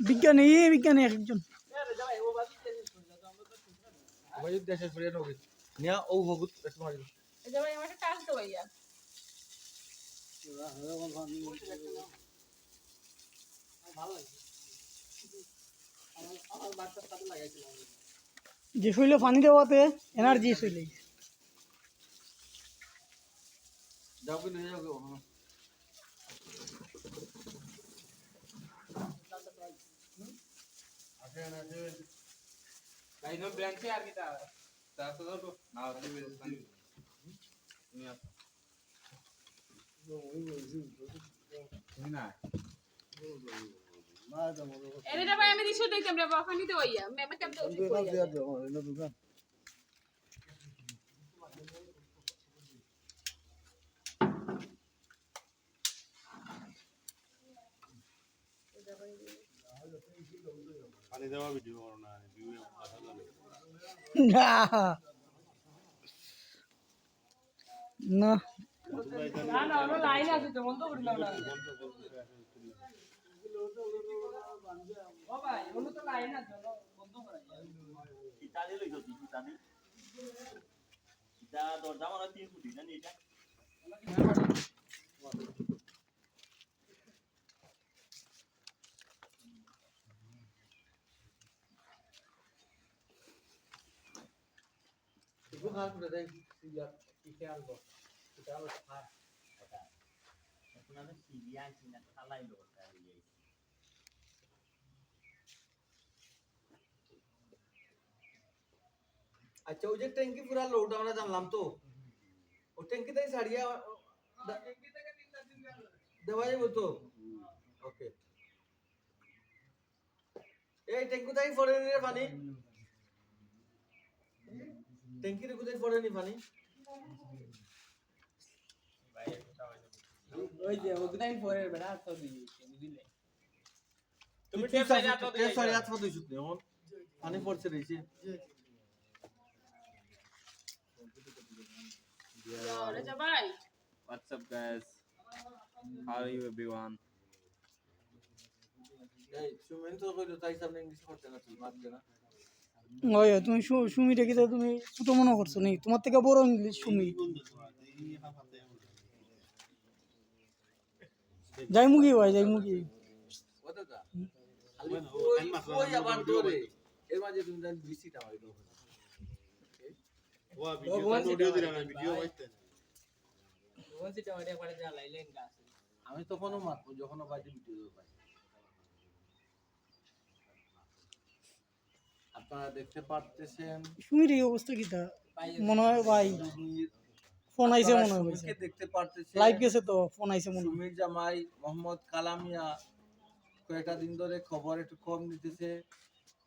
বিজ্ঞানী বিজ্ঞানী এক একজন। যে শৈলে পানি দেওয়াতে এনার্জি শৈলে যাও যাও হ্যাঁ blanquear kita. Satu tu. Nah, tadi bisa tadi. Ini apa? Ini nah. এটা আমি দিছো দেখতাম রে বাফানি তো ভাইয়া মেমে কেমন তো পানি দেওয়া ভিডিও করো না ভিউ কথা জানে। না। না। দরজা মানে তিন ফুটি জানি এটা একটু খাল করে দেয় ইয়া কি খেয়াল কর এটা হলো খাল এখন আমি সিরিয়া আছি না খালাই লোক আচ্ছা ওই যে ট্যাঙ্কি পুরা লোড আমরা জানলাম তো ও ট্যাঙ্কি থেকে ছাড়িয়া দেওয়া যাবে তো ওকে এই ট্যাঙ্কি থেকে পড়ে নি রে পানি ট্যাঙ্কির কোথায় পড়ে নি পানি ওই যে ওগুলাই পরে বেড়া তো দিই বুঝলে তুমি টেপ ছাড়িয়া তো টেপ ছাড়িয়া তো দিছুত নি এখন পানি পড়ছে রইছে What's up guys? How are you everyone? এই সুমেন তো কইলো তাই সামনে ইংলিশ করতে না তুই মারতে না। ওই, তুমি তুমি ছোট মনে করছ নি তোমার থেকে বড় ইংলিশ সুমি। যাই মুগি ভাই যাই কতটা খালি কই কই আবার ধরে এর মাঝে তুমি জানি বিসিটা হয় তো ও ভিডিও ভিডিও দিলাম ভিডিও পাইতে কোন সিটা ওটা পরে যা লাইলেন গাছ আমি তখনও মারবো যখনও বাজে ভিডিও পাই আপনারা দেখতে পারতেছেন। সুমির এই অবস্থা কি তা? মনে হয় ভাই ফোন আইছে মনে হয় দেখতে পারতেছেন। লাইভ গেছে তো ফোন আইছে মনে হয়। সুমির জামাই মোহাম্মদ কালামিয়া কয়েকটা দিন ধরে খবর একটু কম দিতেছে।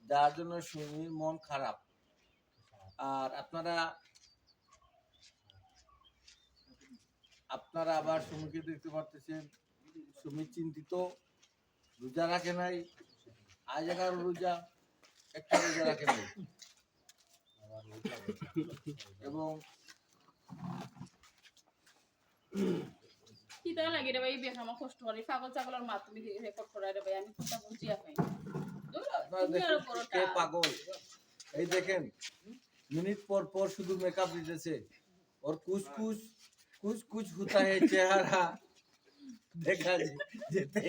যার জন্য সুমির মন খারাপ। আর আপনারা আপনারা আবার সুমিকে দেখতে পারতেছেন। সুমি চিন্তিত রোজা রাখে নাই। আজ এগারো রোজা। একটা রোজা রাখে নাই এবং কি তার লাগে রে ভাই বেশ আমার কষ্ট করে পাগল ছাগলের মা তুমি রেকর্ড করাই রে ভাই আমি কথা বুঝি আপনি আপনারা দেখেন কে পাগল এই দেখেন মিনিট পর পর শুধু মেকআপ দিতেছে और कुछ कुछ कुछ कुछ होता है চেহারা দেখা যেতে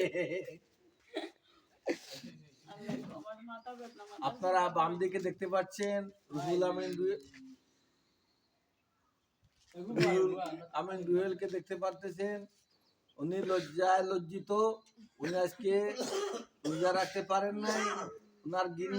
আপনারা বাম দিকে দেখতে পাচ্ছেন রুহুল আমিন আমিন রুহেলকে দেখতে পারতেছেন। উনি লজ্জায় লজ্জিত। উনি আজকে রোজা রাখতে পারেন নাই। ওনার গিনি